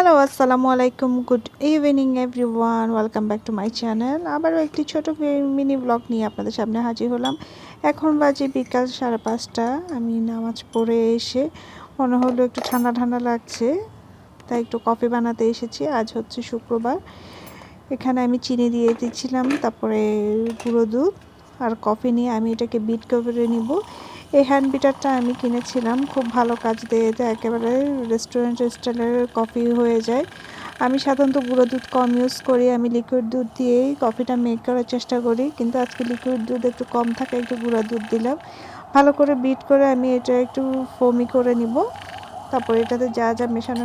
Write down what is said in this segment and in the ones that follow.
Hello আসসালামু আলাইকুম good evening everyone welcome back to my channel আবারও একটি ছোট মিনি ব্লগ নিয়ে আপনাদের সামনে হাজির হলাম। এখন বাজে বিকাল সাড়ে পাঁচটা। আমি নামাজ পড়ে এসে মনে হলো একটু ঠান্ডা ঠান্ডা লাগছে, তাই একটু কফি বানাতে এসেছি। আজ হচ্ছে শুক্রবার। এখানে আমি চিনি দিয়ে দিচ্ছিলাম, তারপরে গুঁড়ো দুধ আর কফি নিয়ে আমি এটাকে বিট করে নিব। এই হ্যান্ড বিটারটা আমি কিনেছিলাম, খুব ভালো কাজ দিয়ে এটা একেবারে রেস্টুরেন্ট স্টাইলের কফি হয়ে যায়। আমি সাধারণত গুঁড়ো দুধ কম ইউজ করি, আমি লিকুইড দুধ দিয়েই কফিটা মেক করার চেষ্টা করি, কিন্তু আজকে লিকুইড দুধ একটু কম থাকে, একটু গুঁড়ো দুধ দিলাম। ভালো করে বিট করে আমি এটা একটু ফোমি করে নিব। তারপর এটাতে যা যা মেশানো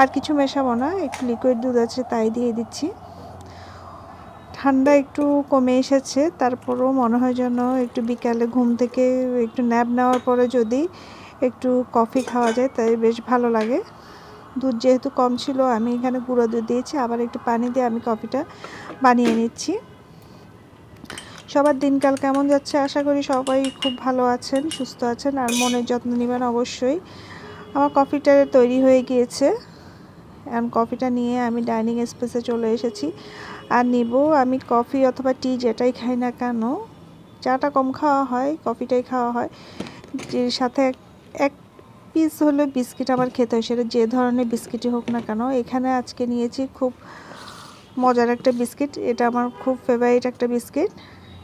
আর কিছু মেশাবো না, একটু লিকুইড দুধ আছে তাই দিয়ে দিচ্ছি। ঠান্ডা একটু কমে এসেছে, তারপরেও মনে হয় যেন একটু বিকালে ঘুম থেকে একটু ন্যাপ নেওয়ার পরে যদি একটু কফি খাওয়া যায় তাই বেশ ভালো লাগে। দুধ যেহেতু কম ছিল, আমি এখানে গুঁড়ো দুধ দিয়েছি, আবার একটু পানি দিয়ে আমি কফিটা বানিয়ে নিচ্ছি। সবার দিনকাল কেমন যাচ্ছে? আশা করি সবাই খুব ভালো আছেন, সুস্থ আছেন, আর মনের যত্ন নেবেন অবশ্যই। আমার কফিটা তৈরি হয়ে গিয়েছে। এখন কফিটা নিয়ে আমি ডাইনিং স্পেসে চলে এসেছি। আর নিব আমি কফি অথবা টি যেটাই খাই না কেন, চাটা কম খাওয়া হয় কফিটাই খাওয়া হয়। যে সাথে এক পিস হলে বিস্কিট আমার খেতে হয়, সেটা যে ধরনের বিস্কিটই হোক না কেন, এখানে আজকে নিয়েছি খুব মজার একটা বিস্কিট এটা আমার খুব ফেভারিট একটা বিস্কিট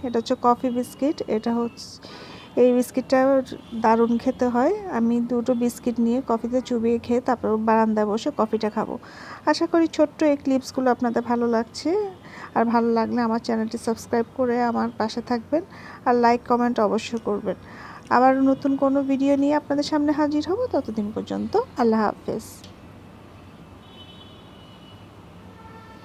এটা হচ্ছে কফি বিস্কিট এটা হচ্ছে এই বিস্কিটটা দারুণ খেতে হয়। আমি দুটো বিস্কিট নিয়ে কফিতে চুবিয়ে খেয়ে তারপর বারান্দায় বসে কফিটা খাব। আশা করি ছোট্ট এই ক্লিপসগুলো আপনাদের ভালো লাগছে। আর ভালো লাগলে আমার চ্যানেলটি সাবস্ক্রাইব করে আমার পাশে থাকবেন আর লাইক, কমেন্ট অবশ্যই করবেন। আবার নতুন কোনো ভিডিও নিয়ে আপনাদের সামনে হাজির হব ততদিন পর্যন্ত। আল্লাহ হাফেজ।